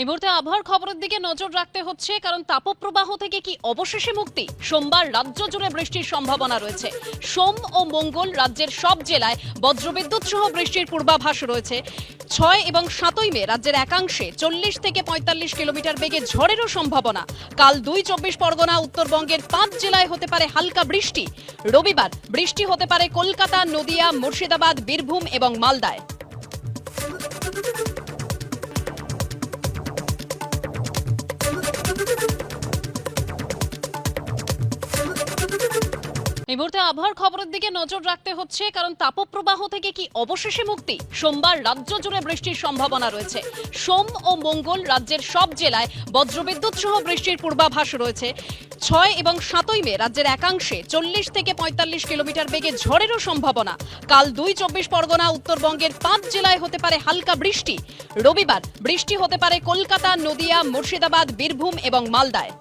এই মুহূর্তে আবহাওয়ার খবরের দিকে নজর রাখতে হচ্ছে, কারণ তাপপ্রবাহ থেকে কি অবশেষে মুক্তি? সোমবার রাজ্য জুড়ে বৃষ্টির সম্ভাবনা রয়েছে। সোম ও মঙ্গল রাজ্যের সব জেলায় বজ্রবিদ্যুৎ সহ বৃষ্টির পূর্বাভাস রয়েছে। ছয় এবং সাতই মে রাজ্যের একাংশে চল্লিশ থেকে পঁয়তাল্লিশ কিলোমিটার বেগে ঝড়েরও সম্ভাবনা। কাল দুই চব্বিশ পরগনা, উত্তরবঙ্গের পাঁচ জেলায় হতে পারে হালকা বৃষ্টি। রবিবার বৃষ্টি হতে পারে কলকাতা, নদিয়া, মুর্শিদাবাদ, বীরভূম এবং মালদায়। এই মুহূর্তে আবহাওয়ার খবরের দিকে নজর রাখতে হচ্ছে, কারণ তাপপ্রবাহ থেকে কি অবশেষে মুক্তি? সোমবার রাজ্য জুড়ে বৃষ্টির সম্ভাবনা রয়েছে। সোম ও মঙ্গল রাজ্যের সব জেলায় বজ্রবিদ্যুৎ সহ বৃষ্টির পূর্বাভাস রয়েছে। ছয় এবং সাতই মে রাজ্যের একাংশে চল্লিশ থেকে পঁয়তাল্লিশ কিলোমিটার বেগে ঝড়েরও সম্ভাবনা। কাল দুই চব্বিশ পরগনা, উত্তরবঙ্গের পাঁচ জেলায় হতে পারে হালকা বৃষ্টি। রবিবার বৃষ্টি হতে পারে কলকাতা, নদিয়া, মুর্শিদাবাদ, বীরভূম এবং মালদায়।